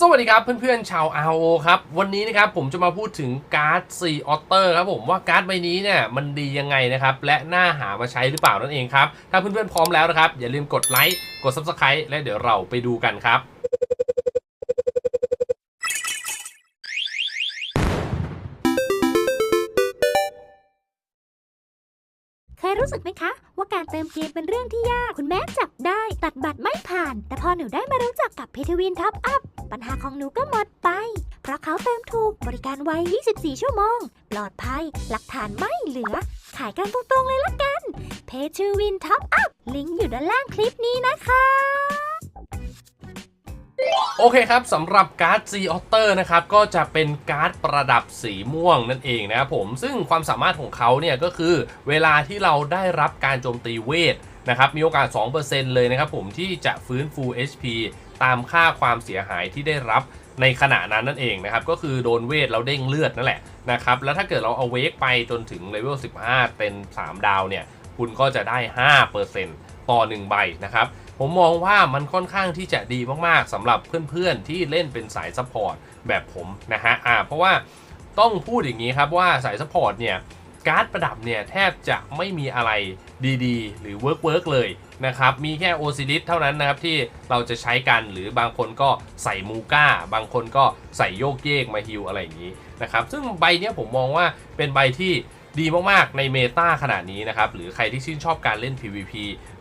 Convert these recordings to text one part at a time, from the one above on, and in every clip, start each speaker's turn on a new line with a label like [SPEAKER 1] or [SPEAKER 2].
[SPEAKER 1] สวัสดีครับเพื่อนๆชาว RO ครับ วันนี้นะครับผมจะมาพูดถึงการ์ด C Otter ครับผมว่าการ์ดใบนี้เนี่ยมันดียังไงนะครับ และน่าหามาใช้หรือเปล่านั่นเองครับ ถ้าเพื่อนๆพร้อมแล้วนะครับ อย่าลืมกดไลค์กด Subscribe และเดี๋ยวเราไปดูกันครับ
[SPEAKER 2] เคยรู้สึกไหมคะ ว่าการเติมเกมเป็นเรื่องที่ยาก คุณแม่จับได้ ตัดบัตรไม่ผ่าน แต่พอหนูได้มารู้จักกับเพทวินท็อปอัพ ปัญหาของหนูก็หมดไป เพราะเขาเติมถูกบริการไว 24 ชั่วโมง ปลอดภัย หลักฐานไม่เหลือ ขายกันตรงๆเลยละกัน เพทวินท็อปอัพ ลิงก์อยู่ด้านล่างคลิปนี้นะคะ
[SPEAKER 1] โอเคครับสำหรับการ์ด Z Otter นะครับก็จะเป็นการ์ดประดับสีม่วงนั่นเองนะครับผมซึ่งความสามารถของเขาเนี่ยก็คือเวลาที่เราได้รับการโจมตีเวทนะครับมีโอกาส 2%เลยนะครับผมที่จะฟื้นฟู HP ตามค่าความเสียหายที่ได้รับในขณะนั้นนั่นเองนะครับ ก็คือโดนเวทเราเด้งเลือดนั่นแหละนะครับ แล้วถ้าเกิดเราเอาเวกไปจนถึงเลเวล 15 เป็น 3 ดาวเนี่ย คุณก็จะได้ 5%ต่อ 1 ใบนะครับ ผมมองว่ามันค่อนข้างที่จะดีมากๆสำหรับเพื่อนๆ ที่เล่นเป็นสายซัพพอร์ตแบบผมนะฮะอ่าเพราะว่าต้องพูดอย่างนี้ครับว่าสายซัพพอร์ตเนี่ย การ์ดประดับเนี่ยแทบจะไม่มีอะไรดีๆ หรือเวิร์กเวิร์กเลยนะครับ มีแค่โอซิลิสเท่านั้นนะครับที่เราจะใช้กันหรือบางคนก็ใส่มูก้า บางคนก็ใส่โยกเยกมาฮิวอะไรอย่างนี้นะครับ ซึ่งใบนี้ผมมองว่าเป็นใบที่ ดีมากๆในเมตาขนาดนี้นะครับ หรือใครที่ชื่นชอบการเล่น PVP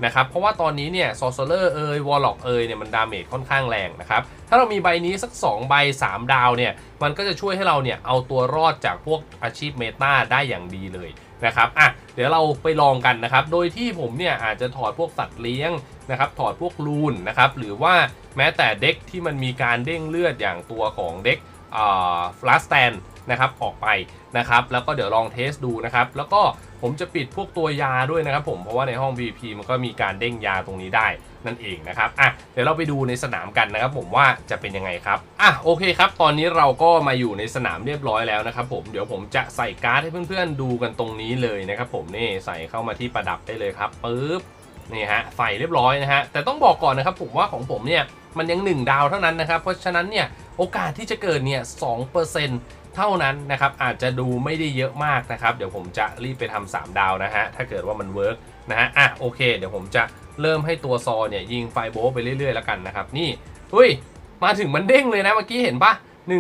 [SPEAKER 1] นะครับ เพราะว่าตอนนี้เนี่ย Sorcerer เอ่ย Warlock เอ่ยเนี่ยมันดาเมจค่อนข้างแรงนะครับ ถ้าเรามีใบนี้สัก 2 ใบ 3 ดาวเนี่ย มันก็จะช่วยให้เราเนี่ยเอาตัวรอดจากพวกอาชีพเมตาได้อย่างดีเลยนะครับ อะ เดี๋ยวเราไปลองกันนะครับ โดยที่ผมเนี่ยอาจจะถอดพวกสัตว์เลี้ยงนะครับ ถอดพวกรูนนะครับ หรือว่าแม้แต่เด็กที่มันมีการเด้งเลือดอย่างตัวของเด็กฟลาสแตน นะครับออกไปนะครับแล้วก็เดี๋ยวลองเทสดูนะครับแล้วก็ผมจะปิดพวกตัวยาด้วยนะครับผมเพราะว่าในห้อง VP มันก็มีการเด้งยาตรงนี้ได้นั่นเองนะครับอะเดี๋ยวเราไปดูในสนามกันนะครับผมว่าจะเป็นยังไงครับอะโอเคครับ ตอนนี้เราก็มาอยู่ในสนามเรียบร้อยแล้วนะครับผมเดี๋ยวผมจะใส่การ์ดให้เพื่อนๆดูกันตรงนี้เลยนะครับผมนี่ใส่เข้ามาที่ประดับได้เลยครับปึ๊บนี่ฮะใส่เรียบร้อยนะฮะแต่ต้องบอกก่อนนะครับผมว่าของผมเนี่ยมันยัง 1 ดาวเท่านั้นนะครับ เพราะฉะนั้นเนี่ยโอกาสที่จะเกิดเนี่ย2%เท่านั้นนะครับอาจจะดูไม่ได้เยอะมากนะครับ เดี๋ยวผมจะรีบไปทำ3ดาวนะฮะ ถ้าเกิดว่ามันเวิร์กนะฮะ อะโอเค เดี๋ยวผมจะเริ่มให้ตัวซอเนี่ยยิงไฟโบไปเรื่อยๆแล้วกันนะครับนี่เฮ้ยมาถึงมันเด้งเลยนะเมื่อกี้เห็นปะ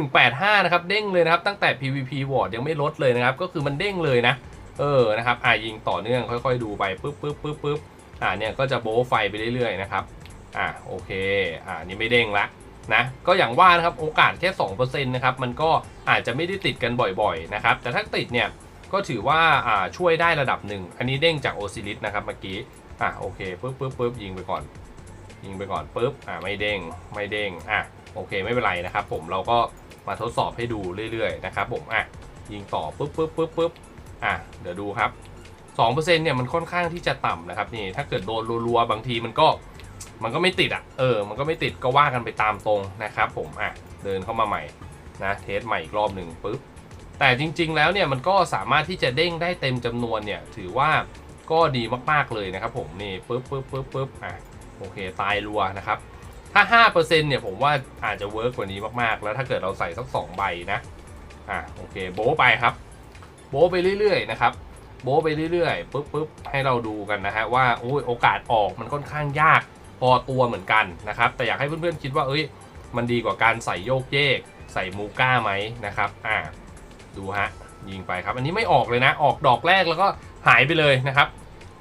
[SPEAKER 1] 185 นะครับเด้งเลยนะครับตั้งแต่ PVP Ward ยังไม่ลดเลยนะครับก็คือมันเด้งเลยนะ เออนะครับอะยิงต่อเนื่องค่อยๆดูไปปึ๊บปึ๊บปึ๊บปึ๊บอ่าเนี่ยก็จะโบว์ไฟไปเรื่อยๆนะครับอ่าโอเคอ่านี่ไม่เด้งละ นะก็อย่างว่านะครับโอกาสแค่2%นะครับมันก็อาจจะไม่ได้ติดกันบ่อยๆนะครับแต่ถ้าติดเนี่ยก็ถือว่าาช่วยได้ระดับหนึ่ง อันนี้เด้งจากโอซิลิสนะครับเมื่อกี้อ่าโอเคปึ๊บปึ๊บปึ๊บยิงไปก่อน ยิงไปก่อนปึ๊บอ่าไม่เด้งไม่เด้งอะโอเคไม่เป็นไรนะครับผมเราก็มาทดสอบให้ดูเรื่อยๆนะครับผมอะยิงต่อปึ๊บปึ๊บปึ๊บปึ๊บอะเดี๋ยวดูครับ2%เนี่ยมันค่อนข้างที่จะต่ำนะครับนี่ถ้าเกิดโดนรัวๆบางทีมันก็ มันก็ไม่ติดอะ เออ มันก็ไม่ติดก็ว่ากันไปตามตรงนะครับผม อะ เดินเข้ามาใหม่นะ เทสใหม่อีกรอบหนึ่งปุ๊บ แต่จริง ๆ แล้วเนี่ยมันก็สามารถที่จะเด้งได้เต็มจำนวนเนี่ย ถือว่าก็ดีมากๆเลยนะครับผม นี่ปุ๊บปุ๊บปุ๊บปุ๊บอะ โอเค ตายรัวนะครับ ถ้า 5%เนี่ยผมว่าอาจจะเวิร์กกว่านี้มากๆ แล้วถ้าเกิดเราใส่สัก 2 ใบนะ อะ โอเค โบไปครับ โบไปเรื่อยๆนะครับโบไปเรื่อยๆปุ๊บปุ๊บให้เราดูกันนะฮะว่าโอ้ยโอกาสออกมันค่อนข้างยาก พอตัวเหมือนกันนะครับ แต่อยากให้เพื่อนๆคิดว่าเอ้ย มันดีกว่าการใส่โยกเยก ใส่มูก้าไหมนะครับ อ่า ดูฮะ ยิงไปครับ อันนี้ไม่ออกเลยนะ ออกดอกแรกแล้วก็หายไปเลยนะครับ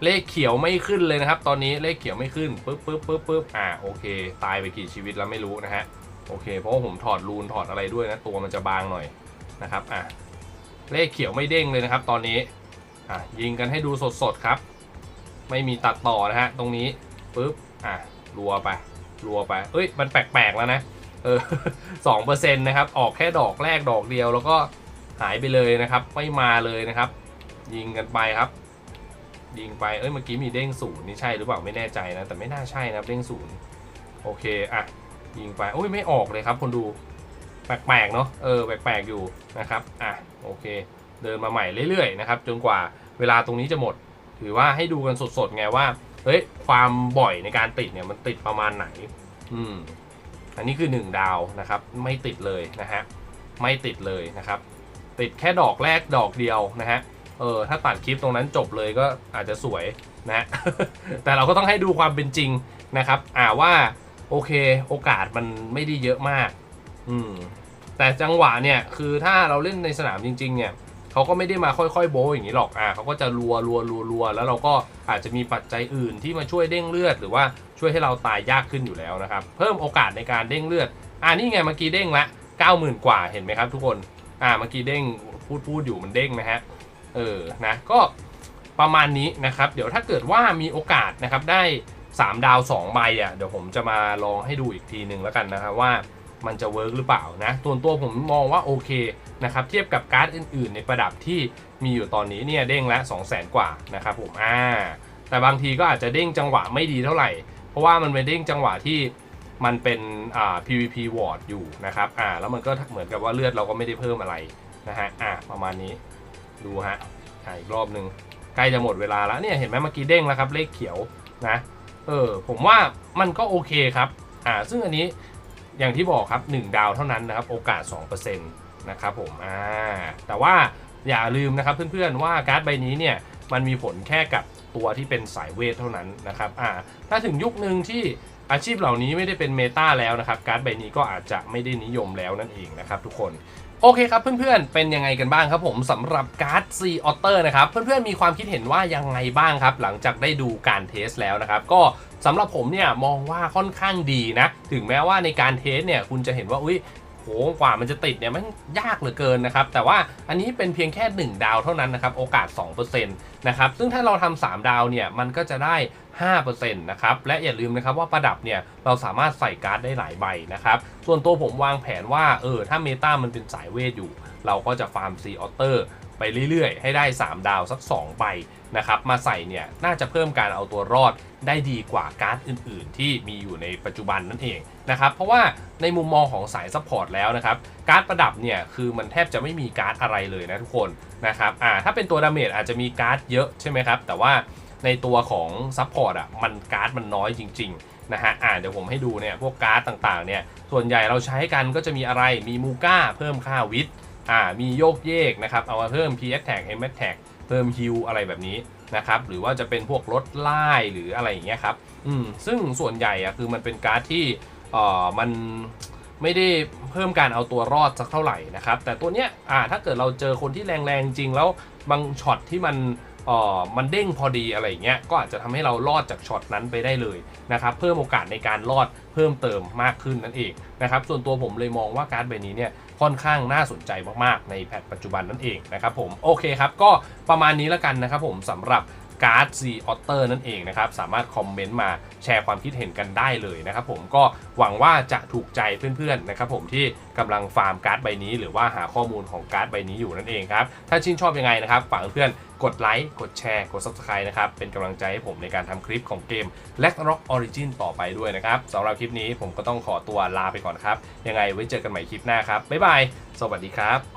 [SPEAKER 1] เลขเขียวไม่ขึ้นเลยนะครับ ตอนนี้เลขเขียวไม่ขึ้นปุ๊บปุ๊บปุ๊บปุ๊บอ่า โอเค ตายไปกี่ชีวิตแล้วไม่รู้นะฮะ โอเค เพราะว่าผมถอดรูนถอดอะไรด้วยนะ ตัวมันจะบางหน่อยนะครับ อ่าเลขเขียวไม่เด้งเลยนะครับ ตอนนี้ อะยิงกันให้ดูสดๆครับ ไม่มีตัดต่อนะฮะ ตรงนี้ปุ๊บ อะรัวไปรัวไปเอ้ย มันแปลกๆแล้วนะ เออสองเปอร์เซ็นต์นะครับ ออกแค่ดอกแรกดอกเดียว แล้วก็หายไปเลยนะครับ ไม่มาเลยนะครับ ยิงกันไปครับ ยิงไป เอ้ย เมื่อกี้มีเด้งศูนย์นี่ใช่หรือเปล่า ไม่แน่ใจนะ แต่ไม่น่าใช่นะครับเด้งศูนย์โอเค อะ ยิงไป โอ้ย ไม่ออกเลยครับ คนดู แปลกๆ เนาะเออ แปลกๆ อยู่นะครับ อะ โอเค เดินมาใหม่เรื่อยๆ นะครับ จนกว่าเวลาตรงนี้จะหมด ถือว่าให้ดูกันสดๆ ไงว่า เฮ้ยความบ่อยในการติดเนี่ยมันติดประมาณไหน อืม อันนี้คือ 1 ดาวนะครับ ไม่ติดเลยนะฮะไม่ติดเลยนะครับ ติดแค่ดอกแรกดอกเดียวนะฮะเออถ้าตัดคลิปตรงนั้นจบเลยก็อาจจะสวยนะฮะแต่เราก็ต้องให้ดูความเป็นจริงนะครับ อ่าว่าโอเคโอกาสมันไม่ได้เยอะมาก อืมแต่จังหวะเนี่ยคือถ้าเราเล่นในสนามจริง ๆ เนี่ย เขาก็ไม่ได้มาค่อยๆโบว์อย่างนี้หรอกอ่าเขาก็จะรัวรัวรัวรัวแล้วเราก็อาจจะมีปัจจัยอื่นที่มาช่วยเด้งเลือด หรือว่าช่วยให้เราตายยากขึ้นอยู่แล้วนะครับ เพิ่มโอกาสในการเด้งเลือด อ่านี่ไงเมื่อกี้เด้งละ90,000 กว่าเห็นไหมครับทุกคนอ่าเมื่อกี้เด้งพูดพูดอยู่มันเด้งนะฮะเออนะก็ประมาณนี้นะครับ เดี๋ยวถ้าเกิดว่ามีโอกาสนะครับได้ 3 ดาว 2 ใบอะเดี๋ยวผมจะมาลองให้ดูอีกทีหนึ่งแล้วกันนะครับว่า มันจะเวิร์กหรือเปล่านะตัวตัวผมมองว่าโอเคนะครับเทียบกับการ์ดอื่น ๆ ในประดับที่มีอยู่ตอนนี้เนี่ยเด้งละ 2 0 0 0 0 0กว่านะครับผมอ่าแต่บางทีก็อาจจะเด้งจังหวะไม่ดีเท่าไหร่ เพราะว่ามันเป็นเด้งจังหวะที่มันเป็นอ่า PVP ward อยู่นะครับอ่าแล้วมันก็เหมือนกับว่าเลือดเราก็ไม่ได้เพิ่มอะไรนะฮะอ่าประมาณนี้ดูฮะอ่าอีกรอบหนึ่งใกล้จะหมดเวลาแล้วเนี่ยเห็นไหมเมื่อกี้เด้งแล้วครับเลขเขียวนะเออผมว่ามันก็โอเคครับอ่าซึ่งอันนี้ อย่างที่บอกครับ 1 ดาวเท่านั้นนะครับ โอกาส 2%นะครับผมอ่าแต่ว่าอย่าลืมนะครับเพื่อนๆว่าการ์ดใบนี้เนี่ยมันมีผลแค่กับตัวที่เป็นสายเวทเท่านั้นนะครับอ่าถ้าถึงยุคหนึ่งที่ อาชีพเหล่านี้ไม่ได้เป็นเมตาแล้วนะครับ การ์ดใบนี้ก็อาจจะไม่ได้นิยมแล้วนั่นเองนะครับทุกคนโอเคครับเพื่อนๆ เป็นยังไงกันบ้างครับผมสำหรับการ์ดซีออเตอร์นะครับ เพื่อนๆ มีความคิดเห็นว่ายังไงบ้างครับ หลังจากได้ดูการเทสแล้วนะครับ ก็สำหรับผมเนี่ยมองว่าค่อนข้างดีนะ ถึงแม้ว่าในการเทสเนี่ยคุณจะเห็นว่าอุ้ย โหกว่ามันจะติดเนี่ยมันยากเหลือเกินนะครับ แต่ว่าอันนี้เป็นเพียงแค่ 1 ดาวเท่านั้นนะครับ โอกาส 2%นะครับ ซึ่งถ้าเราทำ3ดาวเนี่ย มันก็จะได้ 5%นะครับ และอย่าลืมนะครับว่าประดับเนี่ย เราสามารถใส่การ์ดได้หลายใบนะครับ ส่วนตัวผมวางแผนว่า เออ ถ้าเมตามันเป็นสายเวทอยู่ เราก็จะฟาร์มซีออเตอร์ไปเรื่อยๆ ให้ได้ 3 ดาวสัก 2 ใบนะครับ มาใส่เนี่ยน่าจะเพิ่มการเอาตัวรอดได้ดีกว่าการ์ดอื่น ๆ ที่มีอยู่ในปัจจุบันนั่นเอง นะครับเพราะว่าในมุมมองของสายซัพพอร์ตแล้วนะครับการ์ดประดับเนี่ยคือมันแทบจะไม่มีการ์ดอะไรเลยนะทุกคนนะครับอ่าถ้าเป็นตัวดาเมจอาจจะมีการ์ดเยอะใช่ไหมครับแต่ว่าในตัวของซัพพอร์ตอะมันการ์ดมันน้อยจริงๆนะฮะอ่าเดี๋ยวผมให้ดูเนี่ยพวกการ์ดต่างๆเนี่ยส่วนใหญ่เราใช้กันก็จะมีอะไรมีมูก้าเพิ่มค่าวิทอ่ามีโยกเยกนะครับเอามาเพิ่ม P attack M attack เพิ่มฮิลอะไรแบบนี้นะครับหรือว่าจะเป็นพวกลดไล่หรืออะไรอย่างเงี้ยครับอืมซึ่งส่วนใหญ่อะคือมันเป็นการ์ดที่ เอ่อมันไม่ได้เพิ่มการเอาตัวรอดสักเท่าไหร่นะครับ แต่ตัวเนี้ยอ่าถ้าเกิดเราเจอคนที่แรงๆจริงแล้วบางช็อตที่มันเอ่อมันเด้งพอดีอะไรอย่างเงี้ยก็อาจจะทำให้เรารอดจากช็อตนั้นไปได้เลยนะครับเพิ่มโอกาสในการรอดเพิ่มเติมมากขึ้นนั่นเองนะครับส่วนตัวผมเลยมองว่าการ์ดใบนี้เนี่ยค่อนข้างน่าสนใจมากๆ ในแพทปัจจุบันนั่นเองนะครับผมโอเคครับก็ประมาณนี้แล้วกันนะครับผมสำหรับ การ์ด Z Otter นั่นเองนะครับ สามารถคอมเมนต์มาแชร์ความคิดเห็นกันได้เลยนะครับผมก็หวังว่าจะถูกใจเพื่อนๆนะครับผมที่กำลังฟาร์มการ์ดใบนี้ หรือว่าหาข้อมูลของการ์ดใบนี้อยู่นั่นเองครับ ถ้าชื่นชอบยังไงนะครับฝากเพื่อนกดไลค์กดแชร์กด Subscribe นะครับ เป็นกำลังใจให้ผมในการทำคลิปของเกม l e g Rock Origin ต่อไปด้วยนะครับสำหรับคลิปนี้ผมก็ต้องขอตัวลาไปก่อนครับ ยังไงไว้เจอกันใหม่คลิปหน้าครับ บ๊ายบาย สวัสดีครับ